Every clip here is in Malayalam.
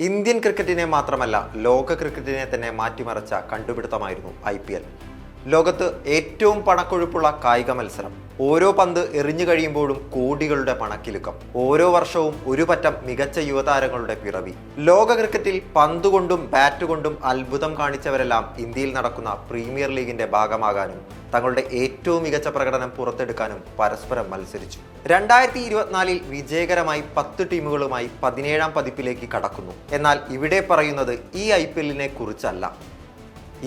ഇന്ത്യൻ ക്രിക്കറ്റിനെ മാത്രമല്ല ലോക ക്രിക്കറ്റിനെ തന്നെ മാറ്റിമറിച്ച കണ്ടുപിടുത്തമായിരുന്നു ഐ ലോകത്ത് ഏറ്റവും പണക്കൊഴുപ്പുള്ള കായിക മത്സരം. ഓരോ പന്ത് എറിഞ്ഞു കഴിയുമ്പോഴും കോടികളുടെ പണക്കിലുക്കം. ഓരോ വർഷവും ഒരു പറ്റം മികച്ച യുവതാരങ്ങളുടെ പിറവി. ലോക ക്രിക്കറ്റിൽ പന്തുകൊണ്ടും ബാറ്റ് കൊണ്ടും അത്ഭുതം കാണിച്ചവരെല്ലാം ഇന്ത്യയിൽ നടക്കുന്ന പ്രീമിയർ ലീഗിന്റെ ഭാഗമാകാനും തങ്ങളുടെ ഏറ്റവും മികച്ച പ്രകടനം പുറത്തെടുക്കാനും പരസ്പരം മത്സരിച്ചു. രണ്ടായിരത്തി ഇരുപത്തിനാലിൽ വിജയകരമായി പത്ത് ടീമുകളുമായി പതിനേഴാം പതിപ്പിലേക്ക് കടക്കുന്നു. എന്നാൽ ഇവിടെ പറയുന്നത് ഈ ഐ കുറിച്ചല്ല.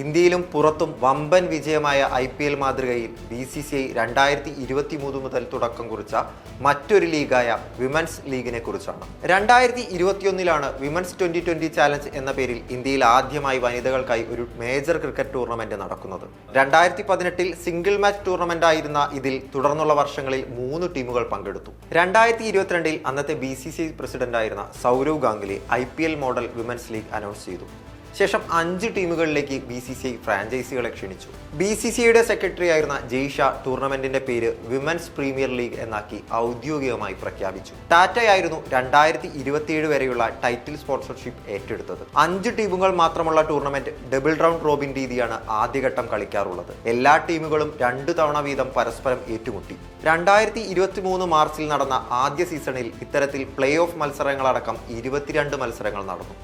ഇന്ത്യയിലും പുറത്തും വമ്പൻ വിജയമായ ഐ പി എൽ മാതൃകയിൽ ബി സി സി ഐ രണ്ടായിരത്തി ഇരുപത്തി മൂന്ന് മുതൽ തുടക്കം കുറിച്ച മറ്റൊരു ലീഗായ വിമൻസ് ലീഗിനെ കുറിച്ചാണ്. രണ്ടായിരത്തി ഇരുപത്തിയൊന്നിലാണ് വിമൻസ് ട്വന്റി ട്വന്റി ചാലഞ്ച് എന്ന പേരിൽ ഇന്ത്യയിൽ ആദ്യമായി വനിതകൾക്കായി ഒരു മേജർ ക്രിക്കറ്റ് ടൂർണമെന്റ് നടക്കുന്നത്. രണ്ടായിരത്തി പതിനെട്ടിൽ സിംഗിൾ മാച്ച് ടൂർണമെന്റ് ആയിരുന്ന ഇതിൽ തുടർന്നുള്ള വർഷങ്ങളിൽ മൂന്ന് ടീമുകൾ പങ്കെടുത്തു. രണ്ടായിരത്തി ഇരുപത്തിരണ്ടിൽ അന്നത്തെ ബി സി സി പ്രസിഡന്റായിരുന്ന Sourav Ganguly I P L model women's league announce ചെയ്തു. ശേഷം അഞ്ച് ടീമുകളിലേക്ക് ബി സി സി ഐ ഫ്രാഞ്ചൈസികളെ ക്ഷണിച്ചു. ബി സി സി ഐയുടെ സെക്രട്ടറി ആയിരുന്ന ജെയ്ഷ ടൂർണമെന്റിന്റെ പേര് വിമൻസ് പ്രീമിയർ ലീഗ് എന്നാക്കി ഔദ്യോഗികമായി പ്രഖ്യാപിച്ചു. ടാറ്റയായിരുന്നു രണ്ടായിരത്തി ഇരുപത്തിയേഴ് വരെയുള്ള ടൈറ്റിൽ സ്പോൺസർഷിപ്പ് ഏറ്റെടുത്തത്. അഞ്ച് ടീമുകൾ മാത്രമുള്ള ടൂർണമെന്റ് ഡബിൾ റൗണ്ട് റോബിൻ രീതിയാണ് ആദ്യഘട്ടം കളിക്കാറുള്ളത്. എല്ലാ ടീമുകളും രണ്ട് തവണ വീതം പരസ്പരം ഏറ്റുമുട്ടി. രണ്ടായിരത്തി ഇരുപത്തി മൂന്ന് മാർച്ചിൽ നടന്ന ആദ്യ സീസണിൽ ഇത്തരത്തിൽ പ്ലേ ഓഫ് മത്സരങ്ങളടക്കം ഇരുപത്തിരണ്ട് മത്സരങ്ങൾ നടന്നു.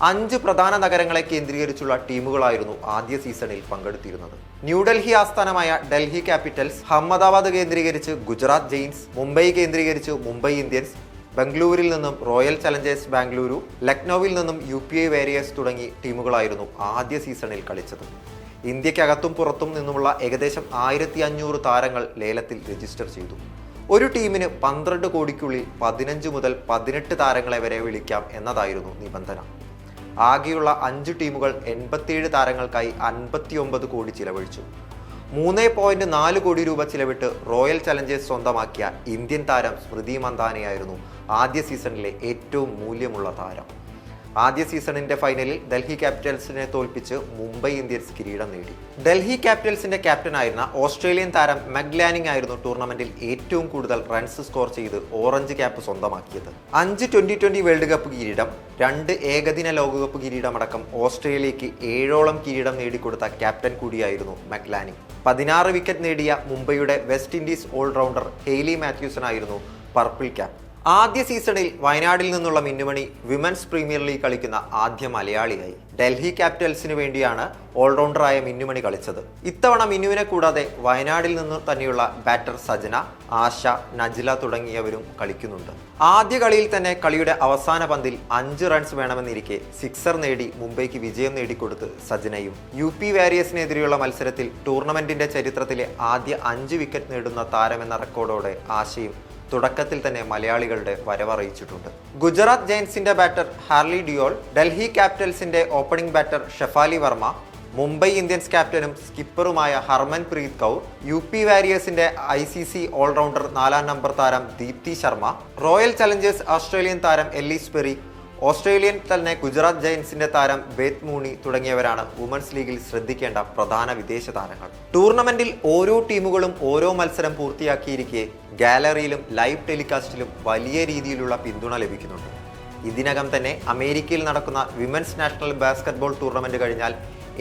അഞ്ച് പ്രധാന നഗരങ്ങളെ കേന്ദ്രീകരിച്ചുള്ള ടീമുകളായിരുന്നു ആദ്യ സീസണിൽ പങ്കെടുത്തിരുന്നത്. ന്യൂഡൽഹി ആസ്ഥാനമായ ഡൽഹി ക്യാപിറ്റൽസ് അഹമ്മദാബാദ് കേന്ദ്രീകരിച്ച് ഗുജറാത്ത് ജെയിൻസ് മുംബൈ കേന്ദ്രീകരിച്ച് മുംബൈ ഇന്ത്യൻസ് ബംഗളൂരിൽ നിന്നും റോയൽ ചലഞ്ചേഴ്സ് ബാംഗ്ലൂരു ലക്നൌവിൽ നിന്നും യു പി ഐ വേരിയേഴ്സ് തുടങ്ങി ടീമുകളായിരുന്നു ആദ്യ സീസണിൽ കളിച്ചത്. ഇന്ത്യക്കകത്തും പുറത്തും നിന്നുമുള്ള ഏകദേശം ആയിരത്തി അഞ്ഞൂറ് താരങ്ങൾ ലേലത്തിൽ രജിസ്റ്റർ ചെയ്തു. ഒരു ടീമിന് പന്ത്രണ്ട് കോടിക്കുള്ളിൽ പതിനഞ്ച് മുതൽ പതിനെട്ട് താരങ്ങളെ വരെ വിളിക്കാം എന്നതായിരുന്നു നിബന്ധന. ആകെയുള്ള അഞ്ച് ടീമുകൾ എൺപത്തിയേഴ് താരങ്ങൾക്കായി അൻപത്തിയൊമ്പത് കോടി ചിലവഴിച്ചു. മൂന്ന് പോയിന്റ് നാല് കോടി രൂപ ചിലവിട്ട് റോയൽ ചലഞ്ചേഴ്സ് സ്വന്തമാക്കിയ ഇന്ത്യൻ താരം സ്മൃതി മന്ദാനയായിരുന്നു ആദ്യ സീസണിലെ ഏറ്റവും മൂല്യമുള്ള താരം. ആദ്യ സീസണിന്റെ ഫൈനലിൽ ഡൽഹി ക്യാപിറ്റൽസിനെ തോൽപ്പിച്ച് മുംബൈ ഇന്ത്യൻസ് കിരീടം നേടി. ഡൽഹി ക്യാപിറ്റൽസിന്റെ ക്യാപ്റ്റനായിരുന്ന ഓസ്ട്രേലിയൻ താരം മെഗ്ലാനിംഗ് ആയിരുന്നു ടൂർണമെന്റിൽ ഏറ്റവും കൂടുതൽ റൺസ് സ്കോർ ചെയ്ത് ഓറഞ്ച് ക്യാപ്പ് സ്വന്തമാക്കിയത്. അഞ്ച് ട്വന്റി ട്വന്റി വേൾഡ് കപ്പ് കിരീടം രണ്ട് ഏകദിന ലോകകപ്പ് കിരീടമടക്കം ഓസ്ട്രേലിയയ്ക്ക് ഏഴോളം കിരീടം നേടിക്കൊടുത്ത ക്യാപ്റ്റൻ കൂടിയായിരുന്നു മെഗ്ലാനിംഗ്. പതിനാറ് വിക്കറ്റ് നേടിയ മുംബൈയുടെ West Indies allrounder Hayley Matthews ആയിരുന്നു പർപ്പിൾ ക്യാപ്പ് ആദ്യ സീസണിൽ വയനാടിൽ നിന്നുള്ള മിന്നുമണി വിമൻസ് പ്രീമിയർ ലീഗ് കളിക്കുന്ന ആദ്യ മലയാളിയായി. ഡൽഹി ക്യാപിറ്റൽസിന് വേണ്ടിയാണ് ഓൾറൗണ്ടറായ മിന്നുമണി കളിച്ചത്. ഇത്തവണ മിന്നുവിനെ കൂടാതെ വയനാടിൽ നിന്ന് തന്നെയുള്ള ബാറ്റർ സജന ആശ നജില തുടങ്ങിയവരും കളിക്കുന്നുണ്ട്. ആദ്യ കളിയിൽ തന്നെ കളിയുടെ അവസാന പന്തിൽ അഞ്ച് റൺസ് വേണമെന്നിരിക്കെ സിക്സർ നേടി മുംബൈക്ക് വിജയം നേടിക്കൊടുത്ത് സജനയും. യു പി വാരിയേഴ്സിനെതിരെയുള്ള മത്സരത്തിൽ ടൂർണമെന്റിന്റെ ചരിത്രത്തിലെ ആദ്യ അഞ്ച് വിക്കറ്റ് നേടുന്ന താരമെന്ന റെക്കോർഡോടെ ആശയും തുടക്കത്തിൽ തന്നെ മലയാളികളുടെ വരവറിയിച്ചിട്ടുണ്ട്. ഗുജറാത്ത് ജയൻസിന്റെ batter Harleen Deol Delhi ക്യാപിറ്റൽസിന്റെ opening batter Shafali Verma Mumbai Indians ക്യാപ്റ്റനും സ്കിപ്പറുമായ Harmanpreet Kaur U P വാരിയേഴ്സിന്റെ ഐ സി സി ഓൾറൗണ്ടർ നാലാം നമ്പർ താരം Deepti Sharma royal challengers Australian താരം എല്ലിസ് പെറി ഓസ്ട്രേലിയൻ തന്നെ ഗുജറാത്ത് ജയൻസിന്റെ താരം ബേത് മൂണി തുടങ്ങിയവരാണ് വുമൻസ് ലീഗിൽ ശ്രദ്ധിക്കേണ്ട പ്രധാന വിദേശ താരങ്ങൾ. ടൂർണമെന്റിൽ ഓരോ ടീമുകളും ഓരോ മത്സരം പൂർത്തിയാക്കിയിരിക്കെ ഗാലറിയിലും ലൈവ് ടെലികാസ്റ്റിലും വലിയ രീതിയിലുള്ള പിന്തുണ ലഭിക്കുന്നുണ്ട്. ഇതിനകം തന്നെ അമേരിക്കയിൽ നടക്കുന്ന വിമൻസ് നാഷണൽ ബാസ്കറ്റ്ബോൾ ടൂർണമെന്റ് കഴിഞ്ഞാൽ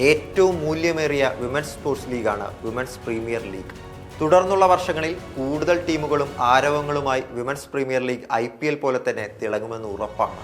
ഏറ്റവും മൂല്യമേറിയ വിമൻസ് സ്പോർട്സ് ലീഗാണ് വിമൻസ് പ്രീമിയർ ലീഗ്. തുടർന്നുള്ള വർഷങ്ങളിൽ കൂടുതൽ ടീമുകളും ആരവങ്ങളുമായി വിമൻസ് പ്രീമിയർ ലീഗ് ഐ പോലെ തന്നെ തിളങ്ങുമെന്ന് ഉറപ്പാണ്.